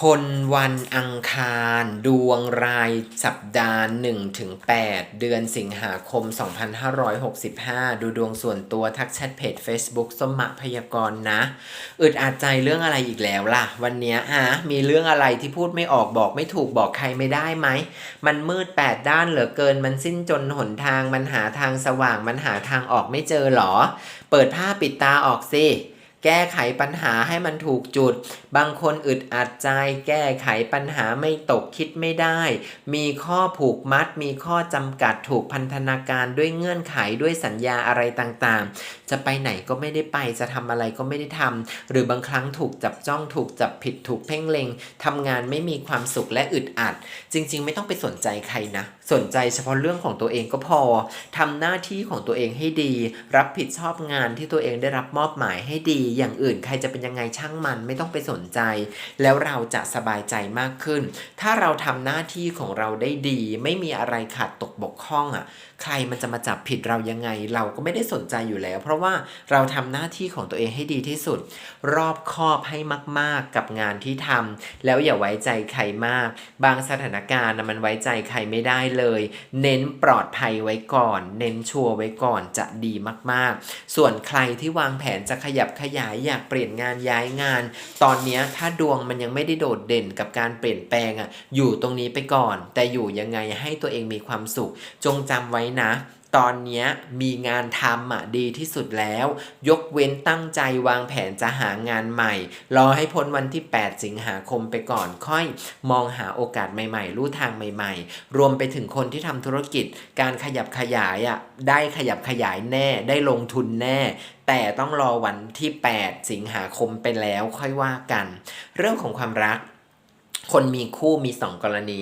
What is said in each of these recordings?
คนวันอังคารดวงรายสัปดาห์1ถึง8เดือนสิงหาคม 2565 ดูดวงส่วนตัวทักแชทเพจ Facebook สมมะพยากรณ์นะ อึดอัดใจเรื่องอะไรอีกแล้วล่ะ วันนี้ฮะมีเรื่องอะไรที่พูดไม่ออกบอกไม่ถูกบอกใครไม่ได้ไหม มันมืดแปดด้านเหลือเกินมันสิ้นจนหนทางมันหาทางสว่างมันหาทางออกไม่เจอหรอ เปิดผ้าปิดตาออกสิ แก้ไขปัญหาให้มันถูกจุด บางคนอึดอัดใจ แก้ไขปัญหาไม่ตกคิดไม่ได้ มีข้อผูกมัด มีข้อจำกัดถูกพันธนาการด้วยเงื่อนไขด้วยสัญญาอะไรต่างๆ จะไปไหนก็ไม่ได้ไปจะทำอะไรก็ไม่ได้ทำหรือบางครั้งถูกจับจ้องถูกจับผิดถูกเพ่งเล็งทำงานไม่มีความสุขและอึดอัด จริง ๆ ไม่ต้องไปสนใจใครนะ สนใจเฉพาะเรื่องของตัวเองก็พอทำหน้าที่ของตัวเองให้ดี รับผิดชอบงานที่ตัวเองได้รับมอบหมายให้ดีอย่างอื่นใครจะเป็นยังไงช่างมันไม่ต้องไปสนใจ แล้วเราจะสบายใจมากขึ้น ถ้าเราทำหน้าที่ของเราได้ดี ไม่มีอะไรขาดตกบกพร่องอะ ใครมันจะมาจับผิดเรายังไง เราก็ไม่ได้สนใจอยู่แล้ว เพราะว่าเราทำหน้าที่ของตัวเองให้ดีที่สุด รอบคอบให้มาก ๆ กับงานที่ทำแล้วอย่าไว้ใจใครมาก บางสถานการณ์มันไว้ใจใครไม่ได้เลย เน้นปลอดภัยไว้ก่อน เน้นชัวร์ไว้ก่อนจะดีมาก ๆ ส่วนใครที่วางแผนจะขยับขยายอยากเปลี่ยนงานย้ายงาน ตอนนี้ถ้าดวงมันยังไม่ได้โดดเด่นกับการเปลี่ยนแปลงอะอยู่ตรงนี้ไปก่อน แต่อยู่ยังไงให้ตัวเองมีความสุข จงจำไว้นะ ตอนนี้มีงานทำอะดีที่สุดแล้ว ยกเว้นตั้งใจวางแผนจะหางานใหม่ รอให้พ้นวันที่ 8 สิงหาคมไปก่อนค่อย มองหาโอกาสใหม่ๆ ลู่ทางใหม่ ๆ รวมไปถึงคนที่ทำธุรกิจ การขยับขยายอะได้ขยับขยายแน่ ได้ลงทุนแน่ แต่ต้องรอวันที่ 8 สิงหาคมไปแล้วค่อยว่ากัน เรื่องของความรัก คนมีคู่มีสองกรณี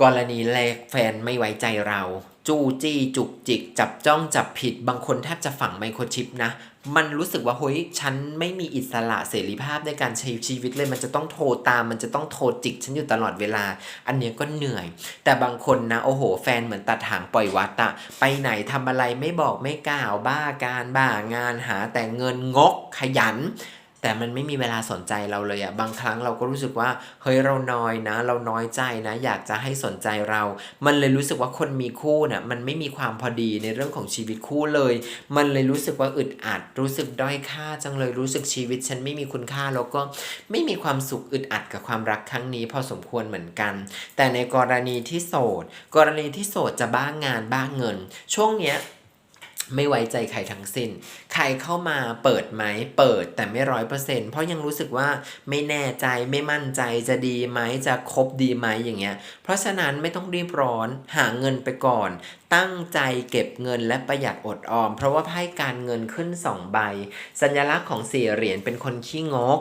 กรณีแรกแฟนไม่ไว้ใจเรา จู้จี้จุกจิก จับจ้องจับผิด บางคนแทบจะฝังไมโครชิปนะ มันรู้สึกว่าเฮ้ยฉันไม่มีอิสระเสรีภาพในการใช้ชีวิตเลย มันจะต้องโทรตาม มันจะต้องโทรจิก ฉันอยู่ตลอดเวลา อันเนี้ยก็เหนื่อย แต่บางคนนะโอ้โห แฟนเหมือนตัดหางปล่อยวัดอะไปไหนทำอะไรไม่บอกไม่กล่าวบ้าการบ้างานหาแต่เงินงกขยัน แต่มันไม่มีเวลาสนใจเราเลยอะบางครั้งเราก็รู้สึกว่าเฮ้ยเราน้อยนะ เราน้อยใจนะ อยากจะให้สนใจเรา มันเลยรู้สึกว่าคนมีคู่น่ะมันไม่มีความพอดีในเรื่องของชีวิตคู่เลย มันเลยรู้สึกว่าอึดอัด รู้สึกด้อยค่าจังเลยรู้สึกชีวิตฉันไม่มีคุณค่าแล้วก็ไม่มีความสุขอึดอัดกับความรักครั้งนี้พอสมควรเหมือนกัน แต่ในกรณีที่โสด กรณีที่โสดจะบ้างงานบ้างเงิน ช่วงเนี้ย ไม่ไว้ใจใครทั้งสิ้น ใครเข้ามาเปิดไหม เปิดแต่ไม่ร้อยเปอร์เซ็นเพราะยังรู้สึกว่าไม่แน่ใจไม่มั่นใจจะดีไหมจะคบดีไหมอย่างเงี้ย เพราะฉะนั้นไม่ต้องรีบร้อนหาเงินไปก่อน ตั้งใจเก็บเงินและประหยัดอดออม เพราะว่าไพ่การเงินขึ้นสองใบ สัญลักษณ์ของสี่เหรียญเป็นคนขี้งก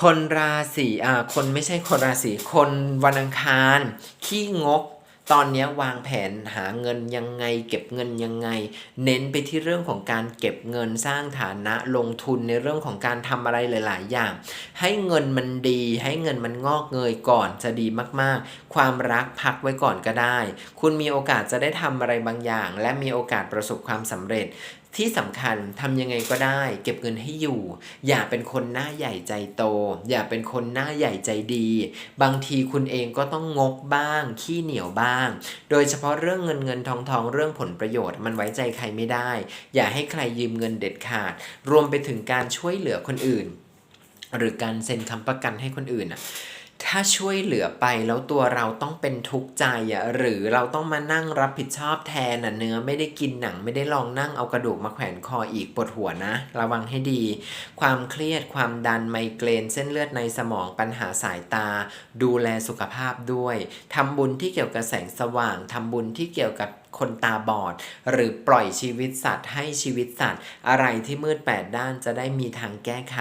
คนราศีอ่าคนไม่ใช่คนราศีคนวันอังคาร ขี้งก ตอนนี้วางแผนหาเงินยังไง เก็บเงินยังไง เน้นไปที่เรื่องของการเก็บเงินสร้างฐานะลงทุนในเรื่องของการทำอะไรหลาย ๆ อย่าง ให้เงินมันดี ให้เงินมันงอกเงยก่อนจะดีมาก ๆ ความรักพักไว้ก่อนก็ได้ คุณมีโอกาสจะได้ทำอะไรบางอย่าง และมีโอกาสประสบความสำเร็จที่สำคัญทำยังไงก็ได้ เก็บเงินให้อยู่ อย่าเป็นคนหน้าใหญ่ใจโต อย่าเป็นคนหน้าใหญ่ใจดี บางทีคุณเองก็ต้องงกบ้าง ขี้เหนียวบ้าง โดยเฉพาะเรื่องเงินเงินทองทองเรื่องผลประโยชน์มันไว้ใจใครไม่ได้ อย่าให้ใครยืมเงินเด็ดขาด รวมไปถึงการช่วยเหลือคนอื่น หรือการเซ็นคำประกันให้คนอื่นอะ ถ้าช่วยเหลือไปแล้วตัวเราต้องเป็นทุกข์ใจอะหรือเราต้องมานั่งรับผิดชอบแทนอะเนื้อไม่ได้กินหนังไม่ได้ลองนั่งเอากระดูกมาแขวนคออีกปวดหัวนะ ระวังให้ดี ความเครียดความดันไมเกรนเส้นเลือดในสมองปัญหาสายตา ดูแลสุขภาพด้วยทำบุญที่เกี่ยวกับแสงสว่างทำบุญที่เกี่ยวกับ คนตาบอด หรือปล่อยชีวิตสัตว์ให้ชีวิตสัตว์ อะไรที่มืดแปดด้านจะได้มีทางแก้ไข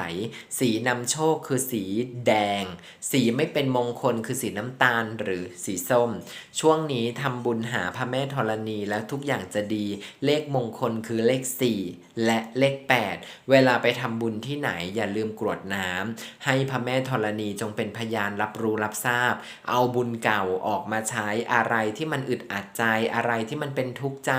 สีนำโชคคือสีแดง สีไม่เป็นมงคลคือสีน้ำตาลหรือสีส้ม ช่วงนี้ทำบุญหาพระแม่ธรณีแล้วทุกอย่างจะดี เลขมงคลคือเลข 4 และเลข 8 เวลาไปทำบุญที่ไหนอย่าลืมกรวดน้ำให้พระแม่ธรณีจงเป็นพยานรับรู้รับทราบ เอาบุญเก่าออกมาใช้อะไรที่มันอึดอัดใจอะไรที่ที่มันเป็นทุกข์ใจ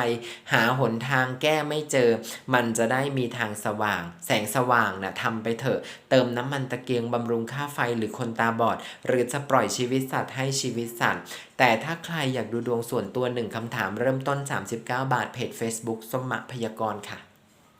หาหนทางแก้ไม่เจอ มันจะได้มีทางสว่าง แสงสว่างนะ่ะทำไปเถอะ เติมน้ำมันตะเกียงบำรุงค่าไฟหรือคนตาบอด หรือจะปล่อยชีวิตสัตว์ให้ชีวิตสัตว์ แต่ถ้าใครอยากดูดวงส่วนตัวหนึ่งคำถามเริ่มต้น 39 บาทเพจ Facebook สมะพยากรค่ะ